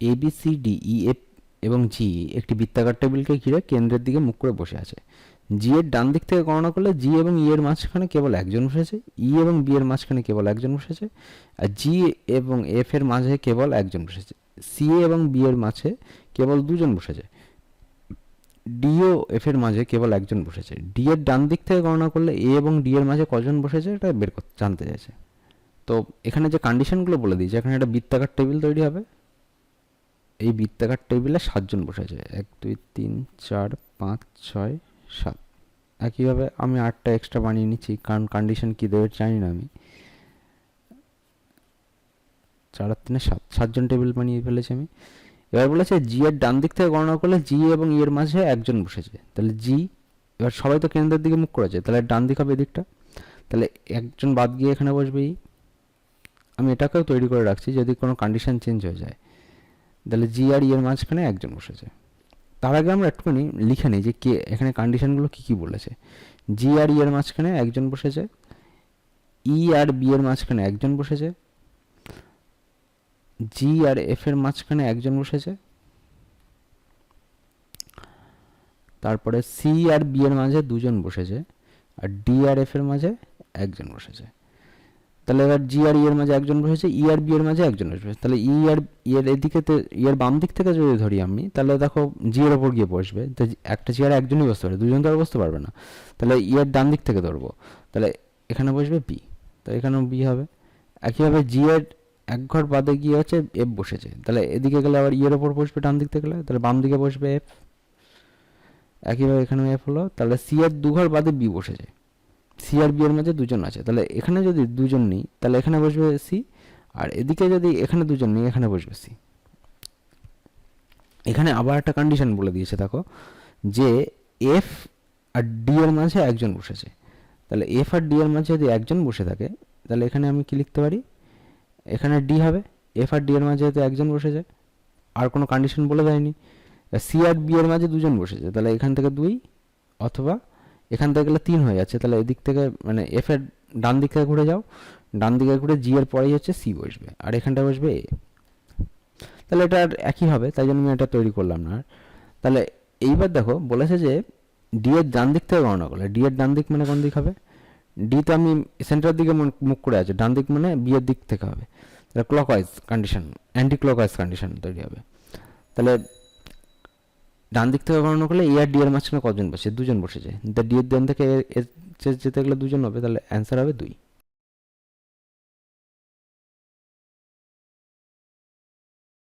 A B C D E F এবং G একটি বৃত্তাকার টেবিলকে ঘিরে কেন্দ্রের দিকে মুখ করে বসে আছে। জি এর ডান দিক থেকে গণনা করলে জি এবং ই এর মাঝখানে কেবল একজন বসেছে। ই এবং বি এর মাঝখানে কেবল একজন বসেছে। আর জি এবং এফ এর মাঝে কেবল একজন বসেছে। সি এবং বি এর মাঝে কেবল দুজন বসেছে। ডি এফ এর মাঝে কেবল একজন বসেছে। ডি এর ডান দিক থেকে গণনা করলে এ এবং ডি এর মাঝে কজন বসেছে এটা বের জানতে চাইছে। তো এখানে যে কন্ডিশনগুলো বলে দিয়েছে, এখানে একটা বৃত্তাকার টেবিল তৈরি হবে। এই বৃত্তাকার টেবিলে সাতজন বসেছে। এক, দুই, তিন, চার, পাঁচ, ছয়, সাত। একইভাবে আমি আটটা এক্সট্রা বানিয়ে নিচ্ছি, কারণ কন্ডিশন কী দেবে জানি না আমি। চার আর তিনে সাত। সাতজন টেবিল বানিয়ে ফেলেছি আমি। এবার বলেছে জি এর ডান দিক থেকে গণনা করলে জি এবং ই এর মাঝে একজন বসেছে। তাহলে জি এবার সবাই তো কেন্দ্রের দিকে মুখ করেছে, তাহলে ডান দিক হবে এদিকটা। তাহলে একজন বাদ গিয়ে এখানে বসবে ই আমি এটাকেও তৈরি করে রাখছি যদি কোনো কন্ডিশন চেঞ্জ হয়ে যায়। তাহলে জি আর ই এর মাঝখানে একজন বসেছে। তার আগে আমরা একটুখানি লিখে নিই যে কে, এখানে কন্ডিশনগুলো কী কী বলেছে। জি আর ই এর মাঝখানে একজন বসেছে ই আর বি এর মাঝখানে একজন বসেছে জি আর এফ এর মাঝখানে একজন বসেছে, তারপরে সি আর বি এর মাঝে দুজন বসেছে, আর ডি আর এফ এর মাঝে একজন বসেছে। তাহলে এবার জি আর ই এর মাঝে একজন বসেছে ই আর বি এর মাঝে একজন বসেছে তাহলে ই আর ই এর এদিকে ই এর বাম দিক থেকে যদি ধরি আমি, তাহলে দেখো জি এর ওপর গিয়ে বসবে। তো একটা চেয়ারে একজনই বসতে পারে, দুজন তো আর বসতে পারবে না। তাহলে ইয়ের ডান দিক থেকে ধরবো। তাহলে এখানে বসবে বি তো এখানেও বি হবে। একইভাবে জি এর এক ঘর বাদে গিয়ে হচ্ছে এফ বসেছে। তাহলে এদিকে গেলে আবার ইয়ের ওপর বসবে ডান দিক থেকে গেলে, তাহলে বাম দিকে বসবে এফ একইভাবে এখানেও এফ হলো, তাহলে সি এর দু ঘর বাদে বি বসেছে। সি আর বি এর মধ্যে দুজন আছে। তাহলে এখানে যদি দুজন নিই, তাহলে এখানে বসবে সি আর এদিকে যদি এখানে দুজন নিই, এখানে বসবে সি এখানে আবার একটা কন্ডিশন বলে দিয়েছে, দেখো, যে এফ আর ডি এর মাঝে একজন বসেছে। তাহলে এফ আর ডি এর মাঝে যদি একজন বসে থাকে, তাহলে এখানে আমি কি লিখতে পারি? এখানে ডি হবে এফ আর ডি এর মাঝে যেহেতু একজন বসেছে, আর কোনো কন্ডিশন বলে দেয়নি। সি আর বি এর মাঝে দুজন বসেছে, তাহলে এখান থেকে দুই অথবা এখান থেকে গেলে তিন হয়ে যাচ্ছে। তাহলে এদিক থেকে মানে এফ এর ডান দিক থেকে ঘুরে যাও। ডান দিকে ঘুরে জি এর পরেই হচ্ছে সি বসবে। আর এখানটা বসবে এ তাহলে এটা আর একই হবে, তাই জন্য আমি এটা তৈরি করলাম না তাহলে এইবার দেখো, বলেছে যে ডি এর ডান দিক থেকে গণনা করলে ডি এর ডান দিক মানে কোন দিক হবে? ডি তো আমি সেন্টার দিকে মুখ করে আছে, ডান দিক মানে বি এর দিক থেকে হবে। তাহলে clockwise condition anti clock clockwise condition তৈরি হবে। তাহলে ডান দিক থেকে গণনা করলে এ আর ডি এর মাঝখানে কজন বসে? দুজন বসেছে ডি এর ডান থেকে এ- এ- যেতে গেলে দুজন হবে, তাহলে অ্যান্সার হবে দুই।